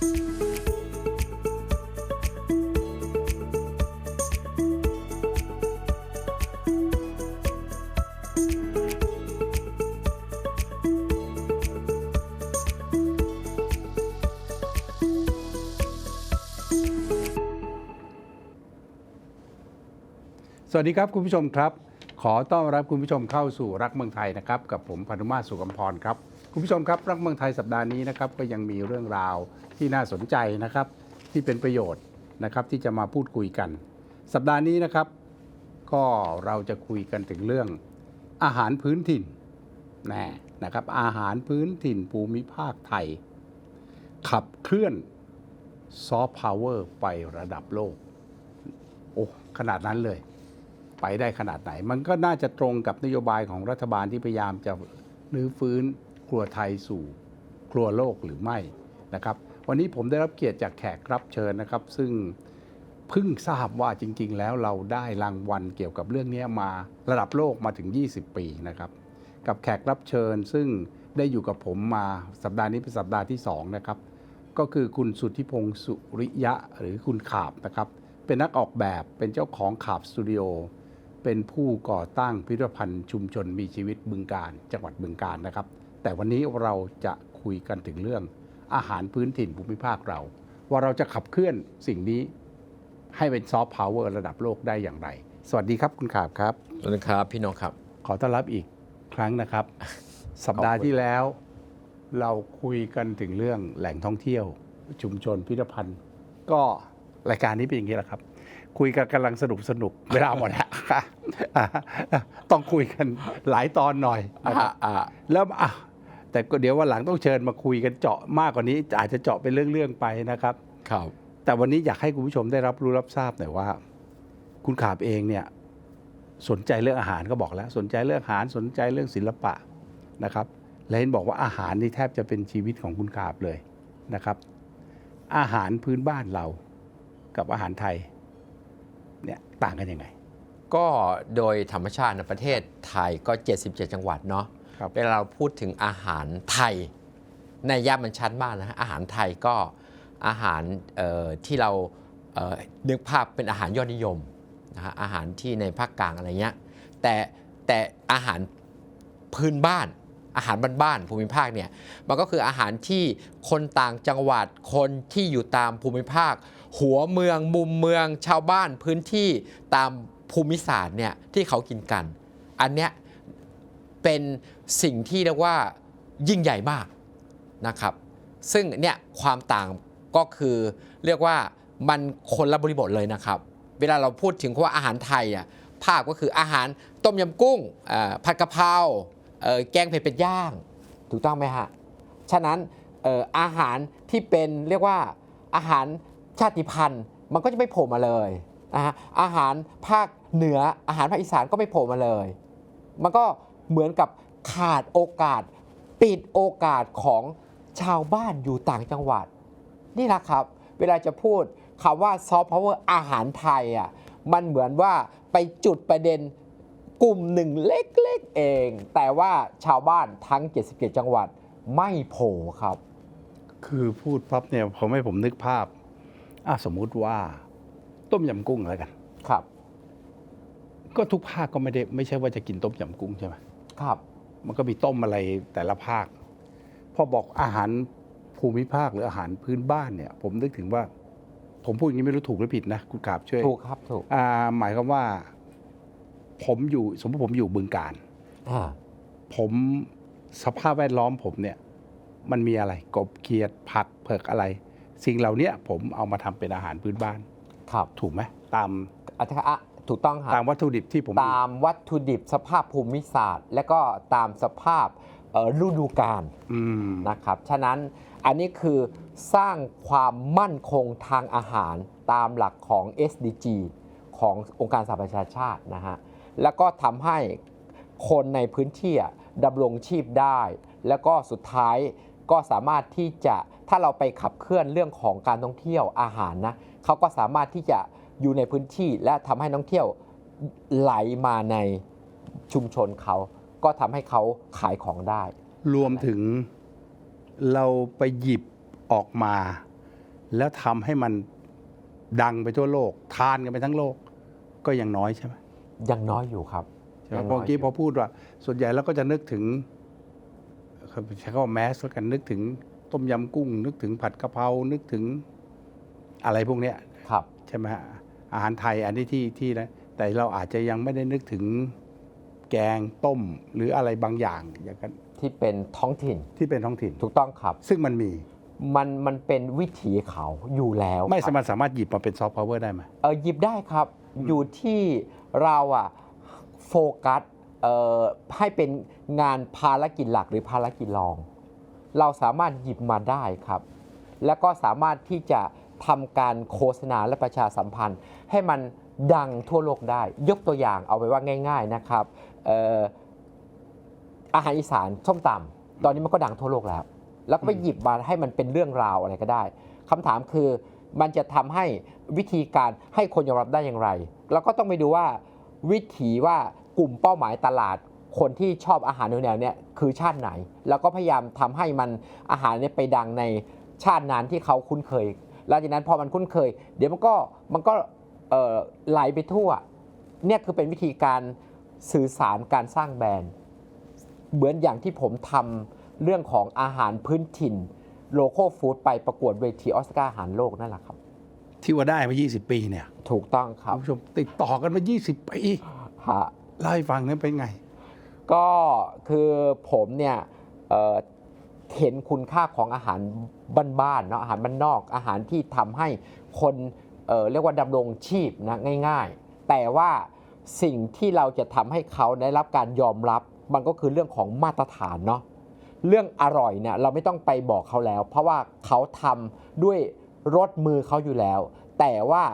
สวัสดีครับคุณผู้ชมครับ ขอต้อนรับคุณผู้ชมเข้าสู่รักเมืองไทยนะครับ กับผมพนุมาสุกำพรครับ คุณผู้ชมครับรักเมืองไทยสัปดาห์นี้นะครับก็ยังมีเรื่องราวที่น่าสนใจนะครับที่เป็นประโยชน์นะครับที่จะมาพูดคุยกัน สัปดาห์นี้นะครับ ก็เราจะคุยกันถึงเรื่องอาหารพื้นถิ่นแน่นะครับอาหารพื้นถิ่นภูมิภาคไทย ขับเคลื่อนซอฟต์พาวเวอร์ไประดับโลก โอ้ขนาดนั้นเลย ไปได้ขนาดไหน มันก็น่าจะตรงกับนโยบายของรัฐบาลที่พยายามจะรื้อฟื้น ครัวไทยสู่ครัวโลกหรือไม่นะครับ วันนี้ผมได้รับเกียรติจากแขกรับเชิญนะครับ ซึ่งเพิ่งทราบว่าจริง ๆ แล้วเราได้รางวัลเกี่ยวกับเรื่องนี้มาระดับโลกมาถึง 20 ปีนะครับ กับแขกรับเชิญซึ่งได้อยู่กับผมมาสัปดาห์นี้เป็นสัปดาห์ที่สองนะครับก็คือคุณสุทธิพงศ์สุริยะหรือคุณขาบนะครับ เป็นนักออกแบบเป็นเจ้าของขาบสตูดิโอเป็นผู้ก่อตั้งพิพิธภัณฑ์ชุมชนมีชีวิตบึงการจังหวัดบึงการนะครับ แต่วันนี้เราจะคุยกันถึงเรื่องอาหารพื้นถิ่นภูมิภาคเรา ว่าเราจะขับเคลื่อนสิ่งนี้ให้เป็นซอฟต์พาวเวอร์ระดับโลกได้อย่างไร สวัสดีครับคุณขาบครับ สวัสดีครับพี่น้องครับ ขอต้อนรับอีกครั้งนะครับ สัปดาห์ขอบคุณที่แล้ว เราคุยกันถึงเรื่องแหล่งท่องเที่ยว ชุมชนพิพิธภัณฑ์ ก็รายการนี้เป็นอย่างนี้แหละครับ คุยกันกำลังสนุกสนุกเวลาหมดแล้วต้องคุยกันหลายตอนหน่อยนะครับอ่าแล้วอะ แต่ก็เดี๋ยววันหลังต้องเชิญมาคุยกันเจาะมากกว่านี้ อาจจะเจาะเป็นเรื่องๆไปนะครับ ครับ แต่วันนี้อยากให้คุณผู้ชมได้รับรู้รับทราบหน่อยว่า คุณขาบเองเนี่ยสนใจเรื่องอาหารก็บอกแล้ว สนใจเรื่องอาหารสนใจเรื่องศิลปะนะครับ และเห็นบอกว่าอาหารนี่แทบจะเป็นชีวิตของคุณขาบเลยนะครับ อาหารพื้นบ้านเรากับอาหารไทยเนี่ยต่างกันยังไง ก็โดยธรรมชาติในประเทศไทยก็ 77 จังหวัดเนาะครับ เวลาเราพูดถึงอาหารไทยในย่านมันชัดมากนะฮะอาหารไทยก็อาหารที่เราเอ่อนึกภาพเป็นอาหารยอดนิยมนะฮะอาหารที่ในภาคกลางอะไรเงี้ยแต่แต่อาหารพื้นบ้าน อาหารบ้านๆภูมิภาคเนี่ยมันก็คืออาหารที่คนต่างจังหวัดคนที่อยู่ตามภูมิภาค หัวเมืองมุมเมืองชาวบ้านพื้นที่ตามภูมิศาสตร์เนี่ยที่เขากินกัน อันเนี้ย เป็นสิ่งที่เรียกว่ายิ่งใหญ่มากนะครับ ซึ่งเนี่ยความต่างก็คือเรียกว่ามันคนละบริบทเลยนะครับ เวลาเราพูดถึงคำว่าอาหารไทยอะภาพก็คืออาหารต้มยำกุ้งผัดกะเพราแกงเผ็ดเป็ดย่าง ถูกต้องไหมฮะ ฉะนั้นอออาหารที่เป็นเรียกว่าอาหารชาติพันธุ์มันก็จะไม่โผล่มาเลยนะฮะอาหารภาคเหนืออาหารภาคอีสานก็ไม่โผล่มาเลย มันก็ เหมือนกับขาดโอกาส ปิดโอกาสของชาวบ้านอยู่ต่างจังหวัด นี่แหละครับ เวลาจะพูดคำว่าซอฟต์พาวเวอร์อาหารไทยอะมันเหมือนว่าไปจุดประเด็นกลุ่มหนึ่งเล็กๆเอง แต่ว่าชาวบ้านทั้ง 77 จังหวัดไม่โผล่ครับ คือพูดปั๊บเนี่ยผมให้ผมนึกภาพอะสมมุติว่า ต้มยำกุ้งแล้วกัน ครับ ก็ทุกภาคก็ไม่ได้ไม่ใช่ว่าจะกินต้มยำกุ้งใช่ไหม ครับ มันก็มีต้มอะไรแต่ละภาค พอบอกอาหารภูมิภาคหรืออาหารพื้นบ้านเนี่ย ผมนึกถึงว่า ผมพูดอย่างนี้ไม่รู้ถูกหรือผิดนะคุณกราบช่วยถูกครับถูกอ่าหมายความว่า ผมอยู่สมมติผมอยู่บึงการอ่าผมสภาพแวดล้อมผมเนี่ย มันมีอะไร กบเขียดผักเผือกอะไร สิ่งเหล่าเนี้ยผมเอามาทำเป็นอาหารพื้นบ้าน ครับ ถูกไหมตามอัธอะ ถูกต้องครัตามบวัตถุดิบที่ผมตามวัตถุดิบสภาพภูมิศาสตร์ และก็ตามสภาพเอ่อฤดูกาลอืมนะครับฉะนั้นอันนี้คือสร้างความมั่นคงทางอาหารตามหลักของ SDG ขององค์การสหประชาชาตินะฮะแล้วก็ทำให้คนในพื้นที่อะดำรงชีพได้ แล้วก็สุดท้ายก็สามารถที่จะถ้าเราไปขับเคลื่อนเรื่องของการท่องเที่ยวอาหารนะเขาก็สามารถที่จะ อยู่ในพื้นที่และทำให้นักท่องเที่ยวไหลมาในชุมชนเขา ก็ทำให้เขาขายของได้ รวมถึงเราไปหยิบออกมา แล้วทำให้มันดังไปทั่วโลก ทานกันไปทั้งโลก ก็ยังน้อยใช่ไหมยังน้อยอยู่ครับใช่ไหมยังเพน้ราะอยเมื่อกี้ยู่พอพูดว่า ส่วนใหญ่เราก็จะนึกถึงใช้คำว่าแมสแล้วกันนึกถึงต้มยำกุ้ง นึกถึงผัดกะเพรานึกถึงอะไรพวกเนี้ยครับ ใช่ไหมฮะ อาหารไทยอันนี้ที่ที่นะแต่เราอาจจะยังไม่ได้นึกถึงแกงต้มหรืออะไรบางอย่างอย่างนั้นที่เป็นท้องถิ่นที่เป็นท้องถิ่น ถูกต้องครับ ซึ่งมันมีมันมันเป็นวิถีเขาอยู่แล้วไม่ครับสามารถสามารถหยิบมาเป็นซอฟต์พาวเวอร์ได้ไหมเออหยิบได้ครับ อยู่ที่เราอะโฟกัสเอ่อให้เป็นงานภารกิจหลักหรือภารกิจรอง เราสามารถหยิบมาได้ครับ แล้วก็สามารถที่จะ ทำการโฆษณาและประชาสัมพันธ์ ให้มันดังทั่วโลกได้ ยกตัวอย่างเอาไปว่าง่าย ๆนะครับอาหารอีสานส้มตำตอนนี้มันก็ดังทั่วโลกแล้ว แล้วก็ไปหยิบมาให้มันเป็นเรื่องราวอะไรก็ได้คำถามคือมันจะทำให้วิธีการให้คนยอมรับได้อย่างไรเราก็ต้องไปดูว่าวิถีว่ากลุ่มเป้าหมายตลาดคนที่ชอบอาหารแนวเนี้ยคือชาติไหน แล้วก็พยายามทำให้มันอาหารเนี่ยไปดังในชาตินั้นที่เขาคุ้นเคย หลังจากนั้นพอมันคุ้นเคย เดี๋ยวมันก็มันก็เอ่อไหลไปทั่ว เนี่ยคือเป็นวิธีการสื่อสารการสร้างแบรนด์ เหมือนอย่างที่ผมทำเรื่องของอาหารพื้นถิ่นโลโก้ฟู้ดไปประกวดเวทีออสการ์อาหารโลกนั่นแหละครับ ที่ว่าได้มา 20 ปีเนี่ย ถูกต้องครัคุบณผู้ชมติดต่อกันมา 20 ปีฮะเล่าให้ฟังนั้นเป็นไง ก็คือผมเนี่ย เห็นคุณค่าของอาหารบ้านๆเนาะอาหารบ้านนอกอาหารที่ทำให้คนเเรียกว่าดำรงชีพนะง่าย ๆ แต่ว่าสิ่งที่เราจะทำให้เขาได้รับการยอมรับ มันก็คือเรื่องของมาตรฐานเนาะเรื่องอร่อยเนี่ยเราไม่ต้องไปบอกเขาแล้ว เพราะว่าเขาทำด้วยรสมือเขาอยู่แล้ว แต่ว่า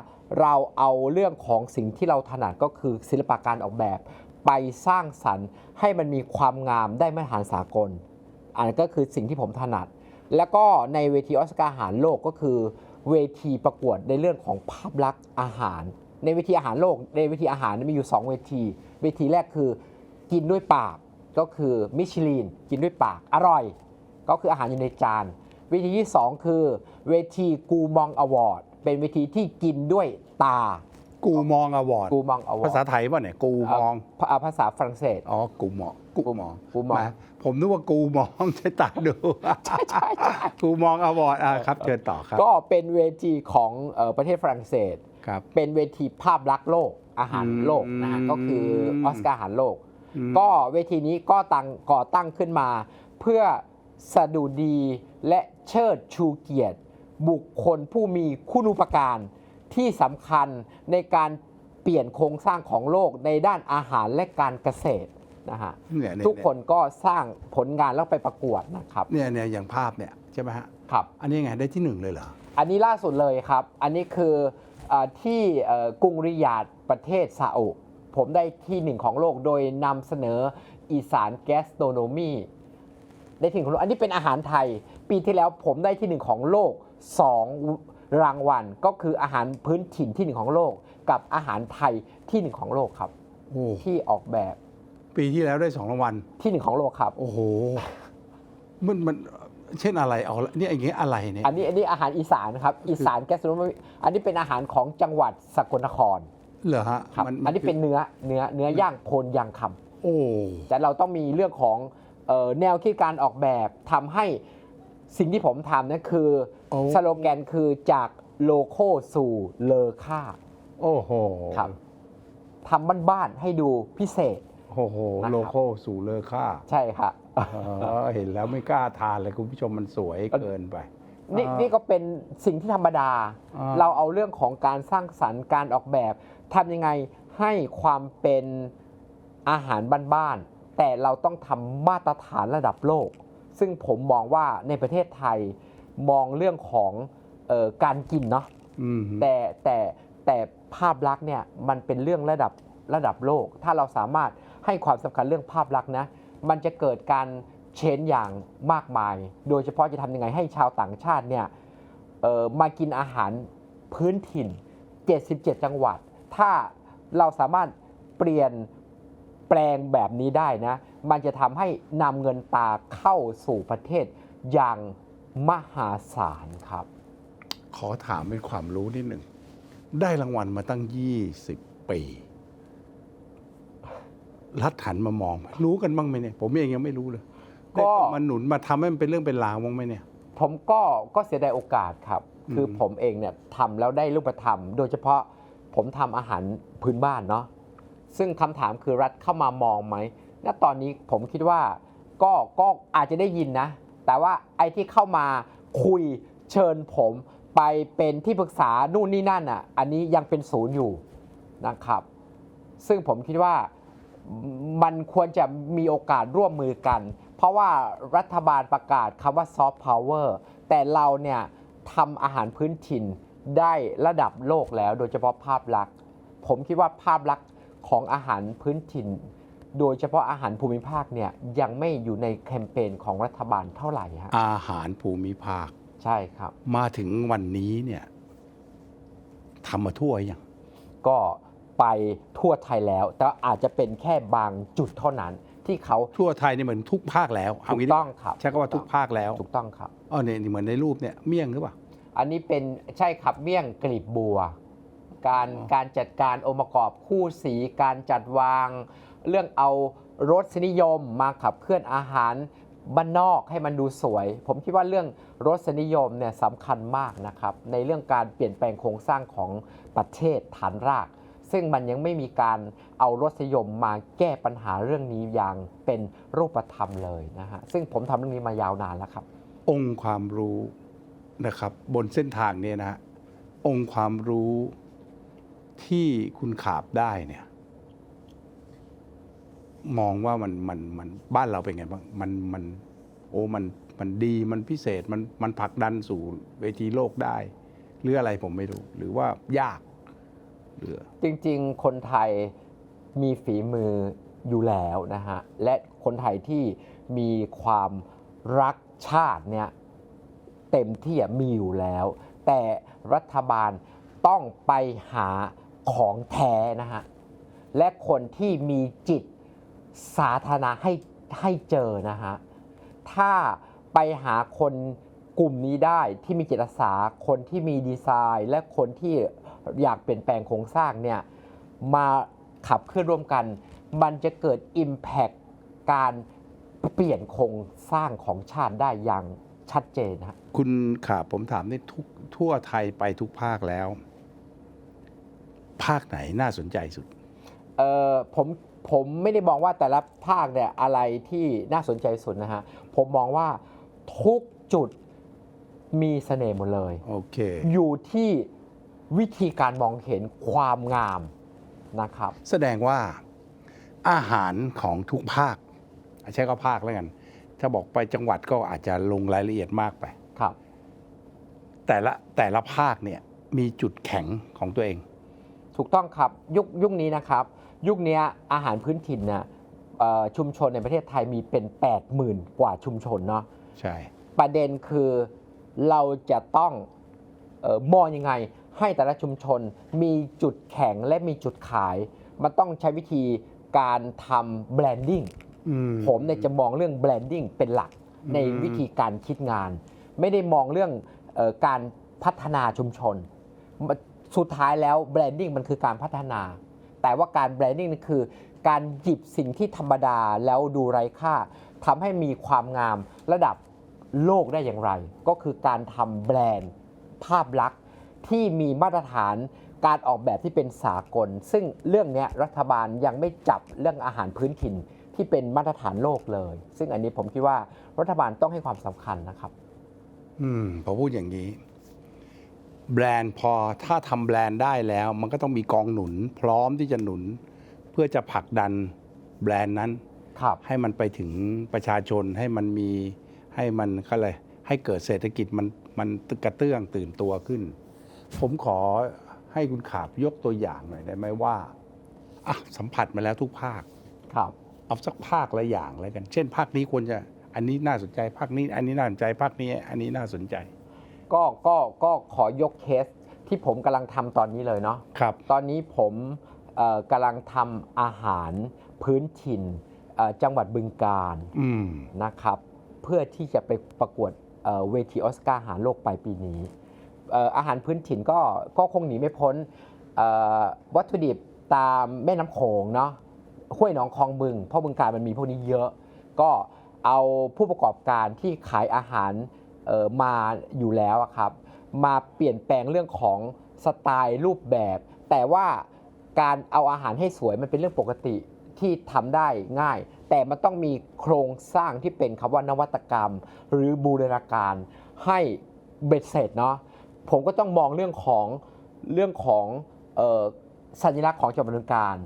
เราเอาเรื่องของสิ่งที่เราถนัดก็คือศิลปะการออกแบบ ไปสร้างสรรค์ให้มันมีความงามได้มาตรฐานสากล อันนนก็คือสิ่งที่ผมถนัด แล้วก็ในเวทีออสการ์อาหารโลกก็คือ เวทีประกวดในเรื่องของภาพลักษณ์อาหาร ในเวทีอาหารโลก ในเวทีอาหารมีอยู่ 2 เวที เวทีแรกคือกินด้วยปากก็คือมิชลินกินด้วยปากอร่อย ก็คืออาหารอยู่ในจาน เวทีที่ 2 คือ เวทีกูมองอวอร์ดเป็นเวทีที่กินด้วยตา กูมองอวอร์ดกูมองอวอร์ดภาษาไทยป่ะเนี่ยกูมองภาษาฝรั่งเศสอ๋อกูมองกูมองกูมองแหผมนึกว่ากูมองใช้ตาดูกูมองอวอร์ดอะครับเชิญต่อครับ ก็เป็นเวทีของเอ่อประเทศฝรั่งเศสครับเป็นเวทีภาพลักษณ์โลกอาหารโลกนะฮะอืมก็คือออสการ์อาหารโลกอืมก็เวทีนี้ก็ตั้งก่อตั้งขึ้นมา เพื่อสดุดีและเชิดชูเกียรติ บุคคลผู้มีคุณูปการ ที่สำคัญในการเปลี่ยนโครงสร้างของโลกในด้านอาหารและการเกษตรนะฮะเนี่ยเยทุกคนก็สร้างผลงานแล้วไปประกวดนะครับ เนี่ยเนี่ยอย่างภาพเนี่ยใช่ไหมฮะครับ อันนี้ไงได้ที่หนึ่งเลยเหรอ อันนี้ล่าสุดเลยครับ อันนี้คือเออที่เอ่อกรุงริยาดประเทศซาอุผมได้ที่หนึ่งของโลกโดยนำเสนออีสานแกสโตรโนมีได้ที่หนึ่งของโลกอันนี้เป็นอาหารไทย ปีที่แล้วผมได้ที่หนึ่งของโลก2 รางวัลก็คืออาหารพื้นถิ่นที่หนึ่งของโลก กับอาหารไทยที่หนึ่งของโลกครับ โอ้ที่ออกแบบปีที่แล้วได้สองรางวัลที่หนึ่งของโลกครับ โอ้โหมันมันเช่นอะไรเอาละเนี่ยอย่างเงี้ยอะไรเนี่ยอันนี้อันนี้อาหารอีสานครับอีสานแกสโตรโนมีอันนี้เป็นอาหารของจังหวัดสกลนครเหรอฮะครับมัอันนี้เป็นเนื้อเนื้อเนื้อย่างโพนยางคำโอ้แต่เราต้องมีเรื่องของเอ่อแนวคิดการออกแบบทำให้ สิ่งที่ผมทำนั่นคือโอ้ สโลแกนคือจากโลโก้สู่เลอค่าโอ้โหครับทำบ้านๆให้ดูพิเศษ โอ้โห นะครับ โลโก้สู่เลอค่าใช่ค่ะอ๋อเห็นแล้วไม่กล้าทานเลยคุณผู้ชมมันสวยเกินไป นี่อ่านี่ก็เป็นสิ่งที่ธรรมดา อ่า เราเอาเรื่องของการสร้างสรรค์การออกแบบทำยังไงให้ความเป็นอาหารบ้านๆแต่เราต้องทำมาตรฐานระดับโลก ซึ่งผมมองว่าในประเทศไทยมองเรื่องของเออการกินเนาะอืมแต่แต่แต่ภาพลักษณ์เนี่ยมันเป็นเรื่องระดับระดับโลก ถ้าเราสามารถให้ความสำคัญเรื่องภาพลักษณ์นะมันจะเกิดการเชนอย่างมากมาย โดยเฉพาะจะทำยังไงให้ชาวต่างชาติเนี่ยเอ่อมากินอาหารพื้นถิ่น 77 จังหวัด ถ้าเราสามารถเปลี่ยน แปลงแบบนี้ได้นะ มันจะทำให้นำเงินตาเข้าสู่ประเทศอย่างมหาศาลครับ ขอถามเป็นความรู้นิดหนึ่ง ได้รางวัลมาตั้ง 20 ปี รัฐหันมามองไหมรู้กันบ้างไหมเนี่ย ผมเองยังไม่รู้เลยก็ ได้มันหนุนมาทำให้มันเป็นเรื่องเป็นราวบ้างไหมเนี่ย ผมก็ก็เสียดายโอกาสครับคืออมผมเองเนี่ยทำแล้วได้รูปธรรม โดยเฉพาะผมทำอาหารพื้นบ้านเนาะ ซึ่งคำถามคือรัฐเข้ามามองไหมณตอนนี้ผมคิดว่าก็ก็อาจจะได้ยินนะ แต่ว่าไอ้ที่เข้ามาคุยเชิญผมไปเป็นที่ปรึกษานู่นนี่นั่นอะ อันนี้ยังเป็นศูนย์อยู่นะครับ ซึ่งผมคิดว่ามันควรจะมีโอกาสร่วมมือกัน เพราะว่ารัฐบาลประกาศคำว่าซอฟต์พาวเวอร์แต่เราเนี่ยทำอาหารพื้นถิ่นได้ระดับโลกแล้วโดยเฉพาะภาพลักษณ์ ผมคิดว่าภาพลักษณ์ ของอาหารพื้นถิ่น โดยเฉพาะอาหารภูมิภาคเนี่ยยังไม่อยู่ในแคมเปญของรัฐบาลเท่าไหร่ฮะอาหารภูมิภาค ใช่ครับ มาถึงวันนี้เนี่ยทำมาทั่วยังก็ไปทั่วไทยแล้ว แต่อาจจะเป็นแค่บางจุดเท่านั้นที่เขาทั่วไทยนี่เหมือนทุกภาคแล้วเอาถูกงี้ต้องครับใช้คำว่าทุกภาคแล้วถูกต้องครับอ๋อเนี่ยนี่เหมือนในรูปเนี่ยเมี่ยงหรือเปล่าอันนี้เป็นใช่ครับเมี่ยงกลีบบัว การอ๋อการจัดการองค์ประกอบคู่สีการจัดวาง เรื่องเอารสนิยมมาขับเคลื่อนอาหารบ้านนอกให้มันดูสวย ผมคิดว่าเรื่องรสนิยมเนี่ยสำคัญมากนะครับในเรื่องการเปลี่ยนแปลงโครงสร้างของประเทศฐานราก ซึ่งมันยังไม่มีการเอารสนิยมมาแก้ปัญหาเรื่องนี้อย่างเป็นรูปธรรมเลยนะฮะซึ่งผมทำเรื่องนี้มายาวนานแล้วครับ องค์ความรู้นะครับบนเส้นทางเนี่ยนะฮะองค์ความรู้ ที่คุณขาบได้เนี่ยมองว่ามันมันมันบ้านเราเป็นไงบ้างมันมันโอ้มันมันดีมันพิเศษมันมันผลักดันสู่เวทีโลกได้ หรืออะไรผมไม่รู้ หรือว่ายากหรือจริง ๆ คนไทยมีฝีมืออยู่แล้วนะฮะ และคนไทยที่มีความรักชาติเนี่ยเต็มที่มีอยู่แล้ว แต่รัฐบาลต้องไปหา ของแท้นะฮะ และคนที่มีจิตสาธารณะให้ให้เจอนะฮะ ถ้าไปหาคนกลุ่มนี้ได้ที่มีจิตอาสาคนที่มีดีไซน์ และคนที่อยากเปลี่ยนแปลงโครงสร้างเนี่ยมาขับเคลื่อนร่วมกัน มันจะเกิด Impact การเปลี่ยนโครงสร้างของชาติได้อย่างชัดเจนนะคุณขาบผมถามนี่ทุกทั่วไทยไปทุกภาคแล้ว ภาคไหนน่าสนใจสุด เอ่อผมผมไม่ได้มองว่าแต่ละภาคเนี่ยอะไรที่น่าสนใจสุดนะฮะ ผมมองว่าทุกจุดมีเสน่ห์หมดเลย โอเค อยู่ที่วิธีการมองเห็นความงามนะครับ แสดงว่าอาหารของทุกภาค ใช้ก็ภาคแล้วกัน ถ้าบอกไปจังหวัดก็อาจจะลงรายละเอียดมากไป ครับ แต่ละแต่ละภาคเนี่ยมีจุดแข็งของตัวเอง ถูกต้องครับยุคยุคนี้นะครับ ยุคเนี้ยอาหารพื้นถิ่นเนี่ยเอ่อชุมชนในประเทศไทยมีเป็น 80,000 กว่าชุมชนเนาะใช่ ประเด็นคือเราจะต้องเออมองยังไง ให้แต่ละชุมชนมีจุดแข็งและมีจุดขาย มันต้องใช้วิธีการทำแบรนดิ้งอืมผมเนี่ยจะมองเรื่องแบรนดิ้งเป็นหลักอืมในวิธีการคิดงาน ไม่ได้มองเรื่องเออการพัฒนาชุมชน สุดท้ายแล้วแบรนดิ้งมันคือการพัฒนา แต่ว่าการแบรนดิ้งนี่คือ การหยิบสิ่งที่ธรรมดาแล้วดูไร้ค่าทำให้มีความงามระดับโลกได้อย่างไร ก็คือการทำแบรนด์ภาพลักษณ์ที่มีมาตรฐานการออกแบบที่เป็นสากล ซึ่งเรื่องนี้รัฐบาลยังไม่จับเรื่องอาหารพื้นถิ่นที่เป็นมาตรฐานโลกเลย ซึ่งอันนี้ผมคิดว่ารัฐบาลต้องให้ความสำคัญนะครับ อืมพอพูดอย่างนี้ แบรนด์พอถ้าทำแบรนด์ได้แล้ว มันก็ต้องมีกองหนุน พร้อมที่จะหนุน เพื่อจะผลักดันแบรนด์นั้นครับให้มันไปถึงประชาชนให้มันมีให้มันเขาเลยให้เกิดเศรษฐกิจมันมันกระเตื้องตื่นตัวขึ้น ผมขอให้คุณขาบยกตัวอย่างหน่อยได้ไหมว่าอะสัมผัสมาแล้วทุกภาคครับเอาสักภาคละอย่างแล้วกัน เช่น ภาคนี้ควรจะ อันนี้น่าสนใจภาคนี้ อันนี้น่าสนใจภาคนี้ อันนี้น่าสนใจ ก็ก็ก็ขอยกเคสที่ผมกำลังทำตอนนี้เลยเนาะครับ ตอนนี้ผมเอ่อกำลังทำอาหารพื้นถิ่นเอ่อจังหวัดบึงกาฬอืม นะครับ เพื่อที่จะไปประกวดเอ่อเวทีออสการ์อาหารโลกปลายปีนี้เอ่ออาหารพื้นถิ่นก็ก็คงหนีไม่พ้นเอ่อวัตถุดิบตามแม่น้ำโขงเนาะห้วยหนองคลองบึงเพราะบึงการมันมีพวกนี้เยอะ ก็เอาผู้ประกอบการที่ขายอาหารเอ่อ มาอยู่แล้วครับ มาเปลี่ยนแปลงเรื่องของสไตล์รูปแบบ แต่ว่าการเอาอาหารให้สวยมันเป็นเรื่องปกติที่ทำได้ง่าย แต่มันต้องมีโครงสร้างที่เป็นคำว่านวัตกรรม หรือบูรณาการให้เบ็ดเสร็จเนาะผมก็ต้องมองเรื่องของเรื่องของออสัญลักษณ์ของจังหวัดบึงการ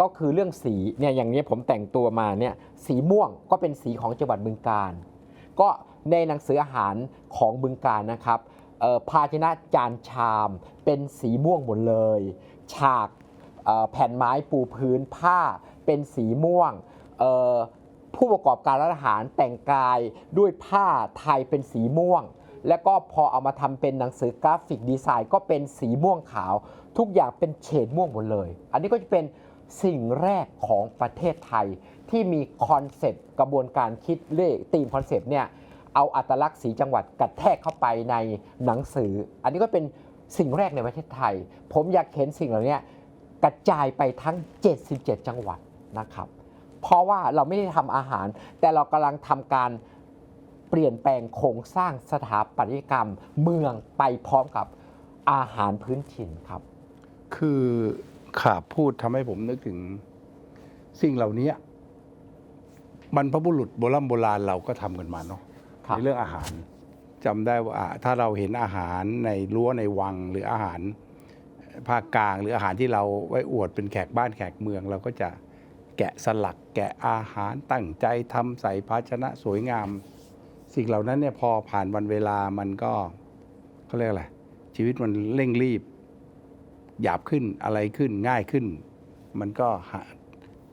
ก็คือเรื่องสีเนี่ยอย่างนี้ผมแต่งตัวมาเนี่ยสีม่วงก็เป็นสีของจังหวัดบึงการ ก็ ในหนังสืออาหารของบึงการนะครับภาชนะจานชามเป็นสีม่วงหมดเลย ฉากแผ่นไม้ปูพื้นผ้าเป็นสีม่วงผู้ประกอบการร้านอาหารแต่งกายด้วยผ้าไทยเป็นสีม่วง แล้วก็พอเอามาทำเป็นหนังสือกราฟิกดีไซน์ก็เป็นสีม่วงขาว ทุกอย่างเป็นเฉดม่วงหมดเลย อันนี้ก็จะเป็นสิ่งแรกของประเทศไทยที่มีคอนเซปต์กระบวนการคิดเลขตีมคอนเซปต์เนี่ย เอาอัตลักษณ์สีจังหวัดกัดแทกเข้าไปในหนังสือ อันนี้ก็เป็นสิ่งแรกในประเทศไทย ผมอยากเห็นสิ่งเหล่านี้กระจายไปทั้ง 77 จังหวัดนะครับ เพราะว่าเราไม่ได้ทำอาหาร แต่เรากำลังทำการเปลี่ยนแปลงโครงสร้างสถาปัตยกรรมเมืองไปพร้อมกับอาหารพื้นถิ่นครับ คือขาพูดทำให้ผมนึกถึงสิ่งเหล่านี้บรรพบุรุษโบราณโบราณเราก็ทำกันมาเนาะ ในเรื่องอาหารจำได้ว่าอะถ้าเราเห็นอาหารในรั้วในวังหรืออาหารภาคกลางหรืออาหารที่เราไว้อวดเป็นแขกบ้านแขกเมือง เราก็จะแกะสลักแกะอาหารตั้งใจทำใส่ภาชนะสวยงาม สิ่งเหล่านั้นเนี่ยพอผ่านวันเวลามันก็เขาเรียกอะไรชีวิตมันเร่งรีบ หยาบขึ้นอะไรขึ้นง่ายขึ้น มันก็หา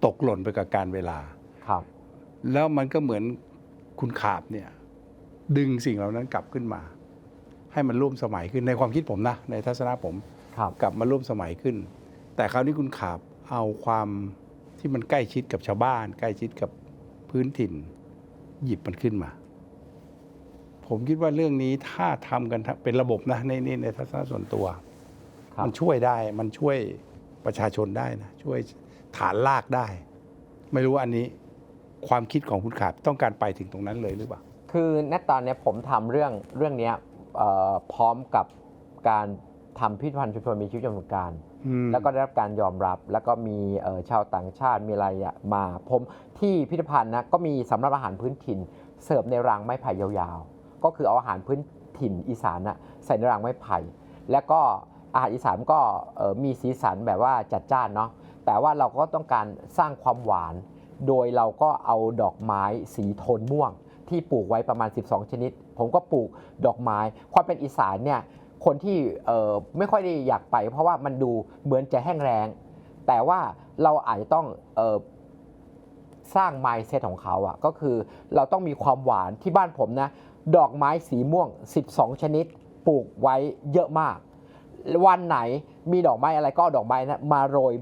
ตกหล่นไปกับการเวลาครับ แล้วมันก็เหมือนคุณขาบเนี่ย ดึงสิ่งเหล่านั้นกลับขึ้นมา ให้มันร่วมสมัยขึ้นในความคิดผมนะ ในทัศนะผมครับกลับมาร่วมสมัยขึ้น แต่คราวนี้คุณขาบเอาความที่มันใกล้ชิดกับชาวบ้าน ใกล้ชิดกับพื้นถิ่น หยิบมันขึ้นมา ผมคิดว่าเรื่องนี้ถ้าทำกันทั้งเป็นระบบนะในนี่ในทัศนะส่วนตัวครับมันช่วยได้มันช่วยประชาชนได้นะช่วยฐานลากได้ ไม่รู้ว่าอันนี้ความคิดของคุณขาบต้องการไปถึงตรงนั้นเลยหรือเปล่า คือณตอนเนี้ยผมทำเรื่องเรื่องเนี้ยเอ่อพร้อมกับการทำพิพิธภัณฑ์ชุมชนมีชีวิตจำนวนการ อืม แล้วก็ได้รับการยอมรับแล้วก็มีเอ่อชาวต่างชาติมีอะไรอะมา ผมที่พิพิธภัณฑ์นะก็มีสำหรับอาหารพื้นถิ่น เสิร์ฟในรางไม้ไผ่ยาวๆ ก็คือเอาอาหารพื้นถิ่นอีสานนะใส่ในรางไม้ไผ่ แล้วก็อาหารอีสานก็เอ่อมีสีสันแบบว่าจัดจ้านเนาะแต่ว่าเราก็ต้องการสร้างความหวาน โดยเราก็เอาดอกไม้สีโทนม่วง ที่ปลูกไว้ประมาณ 12 ชนิด ผมก็ปลูกดอกไม้ความเป็นอีสานเนี่ยคนที่ไม่ค่อยได้อยากไป เพราะว่ามันดูเหมือนจะแห้งแรงแต่ว่าเราอาจจะต้องออสร้าง mindset ของเขาอะก็คือเราต้องมีความหวานที่บ้านผมนะ ดอกไม้สีม่วง 12 ชนิด ปลูกไว้เยอะมาก วันไหนมีดอกไม้อะไรก็ดอกไม้นะมาโรย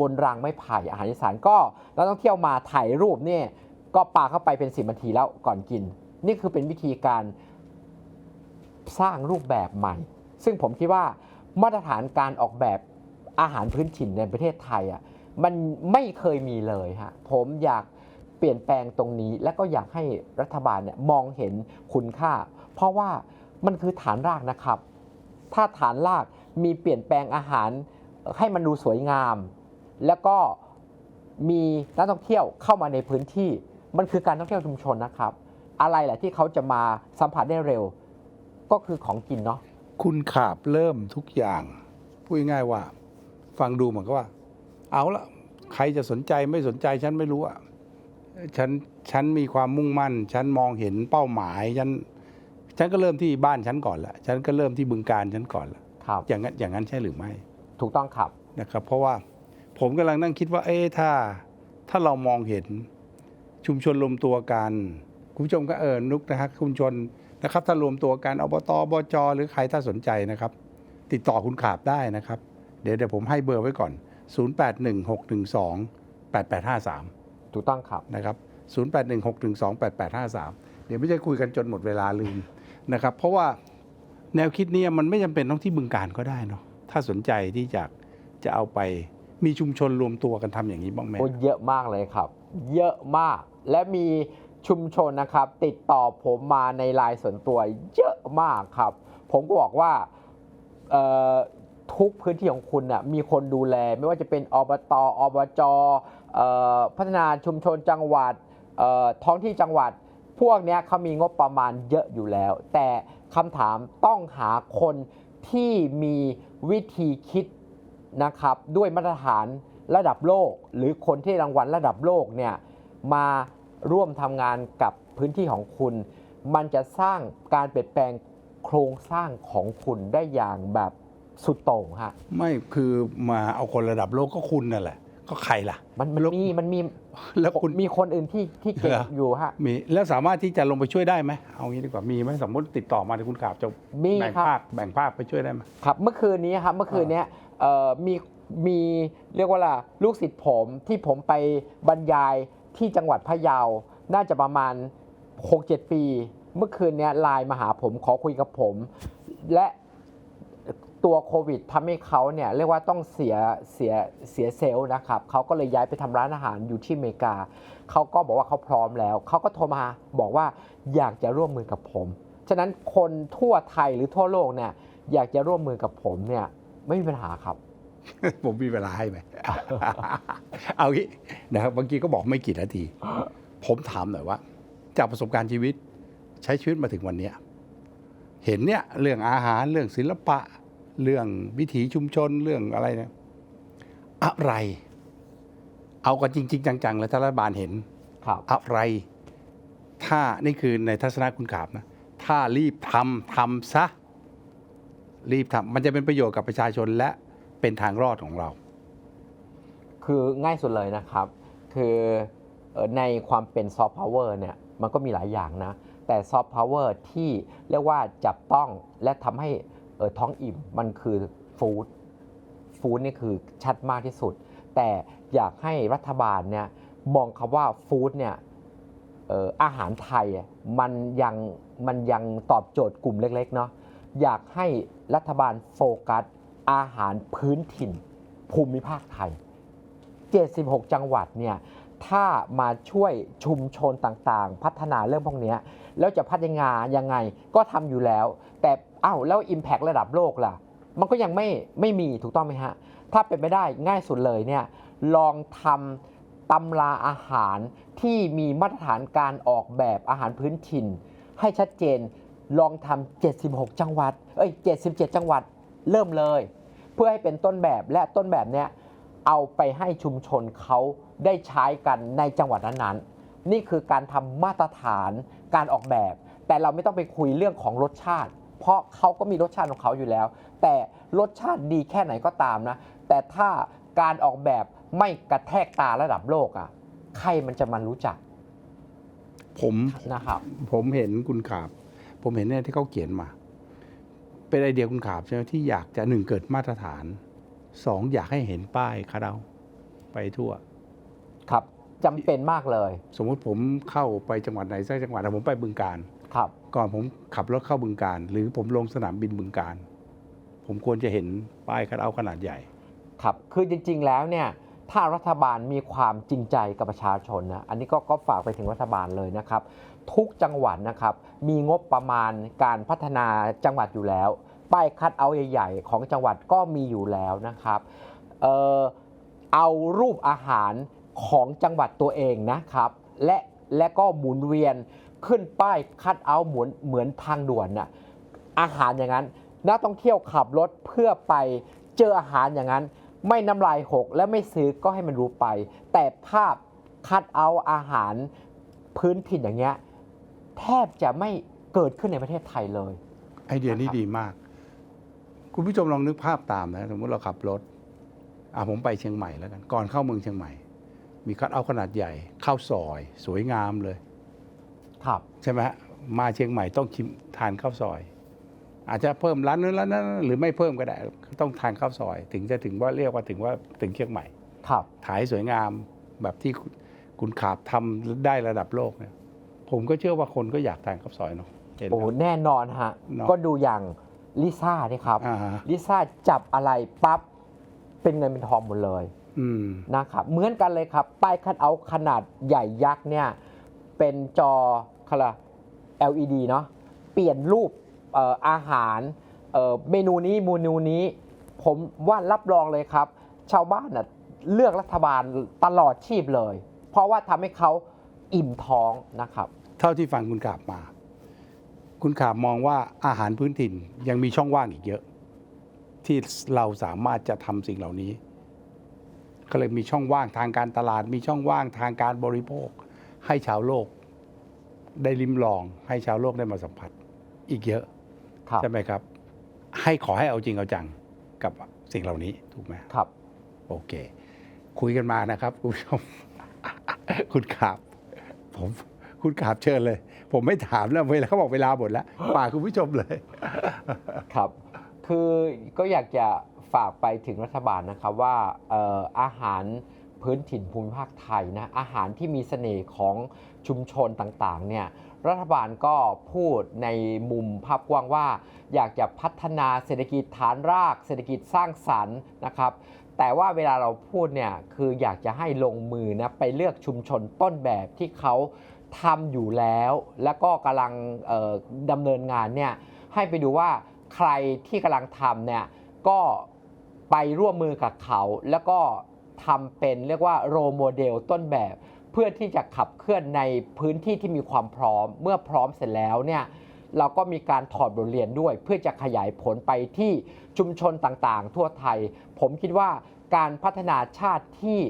บนรางไม้ไผ่อาหารอีสานก็นักท่องเที่ยวมาถ่ายรูปเนี่ย ก็ปาเข้าไปเป็นสิบนาทีแล้วก่อนกิน นี่คือเป็นวิธีการสร้างรูปแบบใหม่ ซึ่งผมคิดว่ามาตรฐานการออกแบบอาหารพื้นถิ่นในประเทศไทยอะมันไม่เคยมีเลยฮะผมอยากเปลี่ยนแปลงตรงนี้ และก็อยากให้รัฐบาลเนี่ยมองเห็นคุณค่า เพราะว่ามันคือฐานรากนะครับ ถ้าฐานรากมีเปลี่ยนแปลงอาหารให้มันดูสวยงาม แล้วก็มีนักท่องเที่ยวเข้ามาในพื้นที่ มันคือการท่องเที่ยวชุมชนนะครับ อะไรแหละที่เขาจะมาสัมผัสได้เร็ว ก็คือของกินเนาะคุณขาบเริ่มทุกอย่าง พูดง่ายๆว่า ฟังดูเหมือนกับว่า เอาละใครจะสนใจไม่สนใจฉันไม่รู้อะฉันฉันมีความมุ่งมั่น ฉันมองเห็นเป้าหมาย ฉันฉันก็เริ่มที่บ้านฉันก่อนละฉันก็เริ่มที่บึงการฉันก่อนละครับอย่างนั้นอย่างนั้นใช่หรือไม่ ถูกต้องครับนะครับ เพราะว่าผมกำลังนั่งคิดว่า เอ๊ะถ้า ถ้าเรามองเห็น ชุมชนรวมตัวกัน คุณผู้ชมก็เออนุกนะครับคุณผู้ชนนะครับ ถ้ารวมตัวกันอบตอบจหรือใครถ้าสนใจนะครับ ติดต่อคุณขาบได้นะครับ เดี๋ยวเดี๋ยวผมให้เบอร์ไว้ก่อน 0816128853 ถูกต้องครับนะครับ0816128853 เดี๋ยวไม่ใช่คุยกันจนหมดเวลาลืมนะครับ เพราะว่าแนวคิดเนี้มันไม่จำเป็นต้องที่บึงการก็ได้เนาะถ้าสนใจที่จะจะเอาไปมีชุมชนรวมตัวกันทำอย่างนี้บ้างไหมโอ้เยอะมากเลยครับ เยอะมาก และมีชุมชนนะครับ ติดต่อผมมาในไลน์ส่วนตัวเยอะมากครับ ผมก็บอกว่าทุกพื้นที่ของคุณน่ะมีคนดูแล ไม่ว่าจะเป็นอบตอบจออพัฒนาชุมชนจังหวัดท้องที่จังหวัด พวกนี้เขามีงบประมาณเยอะอยู่แล้ว แต่คำถามต้องหาคนที่มีวิธีคิดนะครับ ด้วยมาตรฐาน ระดับโลก หรือคนที่รางวัลระดับโลกเนี่ยมาร่วมทำงานกับพื้นที่ของคุณ มันจะสร้างการเปลี่ยนแปลงโครงสร้างของคุณได้อย่างแบบสุดโต่งฮะไม่คือมาเอาคนระดับโลกก็คุณนั่นแหละ ก็ใครล่ะ มันมันแล้วมีมันมีแล้วคุณมีคนอื่นที่ที่เก่งเหรออยู่ฮะมีแล้วสามารถที่จะลงไปช่วยได้ไหมเอางี้ดีกว่ามีไหมสมมติติดต่อมาที่คุณขาบจะมีแบ่งครับภาคแบ่งภาคไปช่วยได้ไหมครับ เมื่อคืนนี้ครับเมื่อคืนเนี้ยเอ่อมี มีเรียกว่าล่ะลูกศิษย์ผมที่ผมไปบรรยายที่จังหวัดพะเยา น่าจะประมาณ 6-7 ปี เมื่อคืนเนี้ยไลน์มาหาผมขอคุยกับผม และตัวโควิดทำให้เขาเนี่ยเรียกว่าต้องเสียเสียเสียเซลล์นะครับเขาก็เลยย้ายไปทำร้านอาหารอยู่ที่อเมริกา เขาก็บอกว่าเขาพร้อมแล้ว เขาก็โทรมาบอกว่าอยากจะร่วมมือกับผม ฉะนั้นคนทั่วไทยหรือทั่วโลกเนี่ยอยากจะร่วมมือกับผมเนี่ยไม่มีปัญหาครับ ผมมีเวลาให้ไหม เอางี้นะครับเมื่อกี้ก็บอกไม่กี่นาที ผมถามหน่อยว่า จากประสบการณ์ชีวิตใช้ชีวิตมาถึงวันเนี้ยเห็นเนี่ยเรื่องอาหารเรื่องศิลปะ เรื่องวิถีชุมชนเรื่องอะไรเนี่ยอะไร เอากันจริง ๆ จังๆเลยถ้ารัฐบาลเห็นครับอะไร ถ้านี่คือในทัศนะคุณขาบนะถ้ารีบทำทำซะรีบทำมันจะเป็นประโยชน์กับประชาชนและ เป็นทางรอดของเรา คือง่ายสุดเลยนะครับ คือในความเป็นซอฟต์พาวเวอร์เนี่ยมันก็มีหลายอย่างนะ แต่ซอฟต์พาวเวอร์ที่เรียกว่าจับต้องและทำให้ท้องอิ่มมันคือฟู้ดฟู้ดนี่คือชัดมากที่สุด แต่อยากให้รัฐบาลเนี่ยมองคำว่าฟู้ดเนี่ยอาหารไทยมันยังมันยังตอบโจทย์กลุ่มเล็กๆเนาะอยากให้รัฐบาลโฟกัส อาหารพื้นถิ่น ภูมิภาคไทย 76 จังหวัดเนี่ยถ้ามาช่วยชุมชนต่างๆ พัฒนาเรื่องพวกนี้แล้วจะพัฒนายังไงก็ทำอยู่แล้ว แต่อ้าวแล้ว Impact ระดับโลกล่ะ มันก็ยังไม่ไม่มีถูกต้องไหมฮะ ถ้าเป็นไม่ได้ง่ายสุดเลยเนี่ยลองทำตำราอาหารที่มีมาตรฐานการออกแบบอาหารพื้นถิ่น ให้ชัดเจนลองทำ76 จังหวัด เอ้ย 77 จังหวัด เริ่มเลย เพื่อให้เป็นต้นแบบและต้นแบบเนี้ยเอาไปให้ชุมชนเขาได้ใช้กันในจังหวัดนั้นๆ นี่คือการทำมาตรฐานการออกแบบ แต่เราไม่ต้องไปคุยเรื่องของรสชาติ เพราะเขาก็มีรสชาติของเขาอยู่แล้ว แต่รสชาติดีแค่ไหนก็ตามนะ แต่ถ้าการออกแบบไม่กระแทกตาระดับโลกอะใครมันจะมันรู้จัก ผมนะครับ ผมเห็นคุณขาบ ผมเห็นเนี่ยที่เขาเขียนมา เป็นไอเดียคุณขาบใช่ไหมที่อยากจะหนึ่งเกิดมาตรฐานสองอยากให้เห็นป้ายคาเราไปทั่ว ครับจำเป็นมากเลย สมมุติผมเข้าไปจังหวัดไหนสักจังหวัดอะผมไปบึงการ ครับ ก่อนผมขับรถเข้าบึงการ หรือผมลงสนามบินบึงการ ผมควรจะเห็นป้ายคาเราขนาดใหญ่ ครับ คือจริง ๆ แล้วเนี่ย ถ้ารัฐบาลมีความจริงใจกับประชาชนนะ อันนี้ก็ก็ฝากไปถึงรัฐบาลเลยนะครับ ทุกจังหวัดนะครับ มีงบประมาณการพัฒนาจังหวัดอยู่แล้ว ป้ายคัดเอาใหญ่ๆ ของจังหวัดก็มีอยู่แล้วนะครับเออเอารูปอาหารของจังหวัดตัวเองนะครับ และและก็หมุนเวียนขึ้นป้ายคัดเอาเหมือนเหมือนทางด่วนน่ะอาหารอย่างนั้นนักท่องเที่ยวขับรถเพื่อไปเจออาหารอย่างนั้น ไม่น้ำลายหกและไม่ซื้อก็ให้มันรู้ไป แต่ภาพคัดเอาอาหารพื้นถิ่นอย่างเงี้ย แทบจะไม่เกิดขึ้นในประเทศไทยเลย ไอเดียนี้นะครับดีมาก คุณผู้ชมลองนึกภาพตามนะ สมมติเราขับรถ อะผมไปเชียงใหม่แล้วกัน ก่อนเข้าเมืองเชียงใหม่ มีคัดเอาท์ขนาดใหญ่เข้าวซอย สวยงามเลย ครับ ใช่ไหมฮะมาเชียงใหม่ต้องชิมทานข้าวซอย อาจจะเพิ่มร้านนู้นร้านนั้นหรือไม่เพิ่มก็ได้ ต้องทานข้าวซอย ถึงจะถึงว่าเรียกว่าถึงว่าถึงเชียงใหม่ ครับ ถ่ายสวยงามแบบที่คุณคุณขาบทำได้ระดับโลกเนี่ย ผมก็เชื่อว่าคนก็อยากทานข้าวซอยเนาะเห็นไหม โอ้โหแน่นอนฮะ เนอะก็ดูอย่างลิซ่านี่ครับอ่าฮะ ลิซ่าจับอะไรปั๊บเป็นเงินเป็นทองหมดเลยอืม นะครับ เหมือนกันเลยครับป้ายคัดเอาท์ขนาดใหญ่ยักษ์เนี่ย เป็นจอคารา LED เนาะเปลี่ยนรูปเอ่ออาหารเอ่อเมนูนี้เมนูนี้ ผมว่ารับรองเลยครับ ชาวบ้านน่ะเลือกรัฐบาลตลอดชีพเลย เพราะว่าทำให้เขา อิ่มท้องนะครับ เท่าที่ฟังคุณขาบมา คุณขาบมองว่าอาหารพื้นถิ่นยังมีช่องว่างอีกเยอะ ที่เราสามารถจะทำสิ่งเหล่านี้ ก็เลยมีช่องว่างทางการตลาด มีช่องว่างทางการบริโภค ให้ชาวโลก ได้ลิ้มลอง ให้ชาวโลกได้มาสัมผัส อีกเยอะครับใช่ไหมครับ ให้ขอให้เอาจริงเอาจังกับสิ่งเหล่านี้ถูกไหมครับ โอเค คุยกันมานะครับคุณผู้ชม คุณขาบ ผมคุณขาบเชิญเลย ผมไม่ถามแล้วเวลาเขาบอกเวลาหมดแล้วฝากคุณผู้ชมเลย ครับ คือก็อยากจะฝากไปถึงรัฐบาลนะครับว่าอออาหารพื้นถิ่นภูมิภาคไทยนะอาหารที่มีเสน่ห์ของชุมชนต่างๆเนี่ยรัฐบาลก็พูดในมุมภาพกว้างว่า อยากจะพัฒนาเศรษฐกิจฐานราก เศรษฐกิจสร้างสรรค์นะครับ แต่ว่าเวลาเราพูดเนี่ยคืออยากจะให้ลงมือนะไปเลือกชุมชนต้นแบบที่เขาทำอยู่แล้ว แล้วก็กำลังดำเนินงานเนี่ยให้ไปดูว่าใครที่กำลังทำเนี่ยก็ไปร่วมมือกับเขา แล้วก็ทำเป็นเรียกว่าโรโมเดลต้นแบบ เพื่อที่จะขับเคลื่อนในพื้นที่ที่มีความพร้อม เมื่อพร้อมเสร็จแล้วเนี่ย เราก็มีการถอดบทเรียนด้วย เพื่อจะขยายผลไปที่ชุมชนต่างๆ ทั่วไทย ผมคิดว่าการพัฒนาชาติที่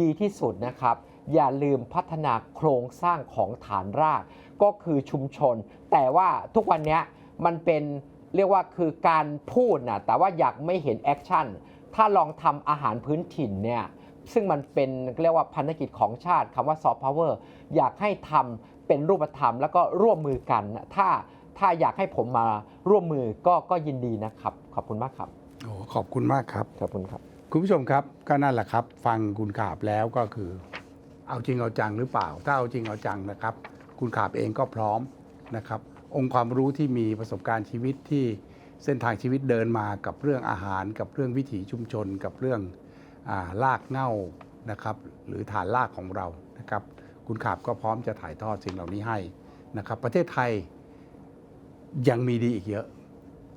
ดีที่สุดนะครับอย่าลืมพัฒนาโครงสร้างของฐานราก ก็คือชุมชน แต่ว่าทุกวันนี้มันเป็นเรียกว่าคือการพูดนะแต่ว่าอยากไม่เห็นแอคชั่นถ้าลองทำอาหารพื้นถิ่นเนี่ยซึ่งมันเป็นเรียกว่าพันธกิจของชาติคำว่าซอฟต์พาวเวอร์อยากให้ทำเป็นรูปธรรมแล้วก็ร่วมมือกัน ถ้า ถ้าอยากให้ผมมาร่วมมือก็ก็ยินดีนะครับ ขอบคุณมากครับโอ้ขอบคุณมากครับขอบคุณครับ คุณผู้ชมครับก็นั่นแหละครับ ฟังคุณขาบแล้วก็คือ เอาจริงเอาจังหรือเปล่า ถ้าเอาจริงเอาจังนะครับ คุณขาบเองก็พร้อมนะครับ องค์ความรู้ที่มีประสบการณ์ชีวิตที่เส้นทางชีวิตเดินมากับเรื่องอาหาร กับเรื่องวิถีชุมชน กับเรื่องอ่ารากเหง้านะครับหรือฐานรากของเรานะครับ คุณขาบก็พร้อมจะถ่ายทอดสิ่งเหล่านี้ให้นะครับ ประเทศไทย ยังมีดีอีกเยอะ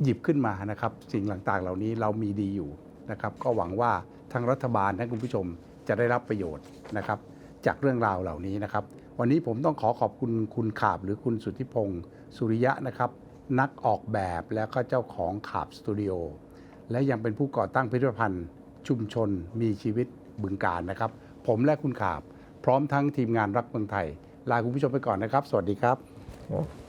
หยิบขึ้นมานะครับ สิ่งต่างๆเหล่านี้เรามีดีอยู่นะครับ ก็หวังว่าทางรัฐบาลและคุณผู้ชมจะได้รับประโยชน์นะครับ จากเรื่องราวเหล่านี้นะครับ วันนี้ผมต้องขอขอบคุณคุณขาบหรือคุณสุทธิพงศ์สุริยะนะครับ นักออกแบบแล้วก็เจ้าของขาบสตูดิโอและยังเป็นผู้ก่อตั้งพิพิธภัณฑ์ ชุมชนมีชีวิตบึงการนะครับ ผมและคุณขาบ พร้อมทั้งทีมงานรักเมืองไทย ลาคุณผู้ชมไปก่อนนะครับ สวัสดีครับ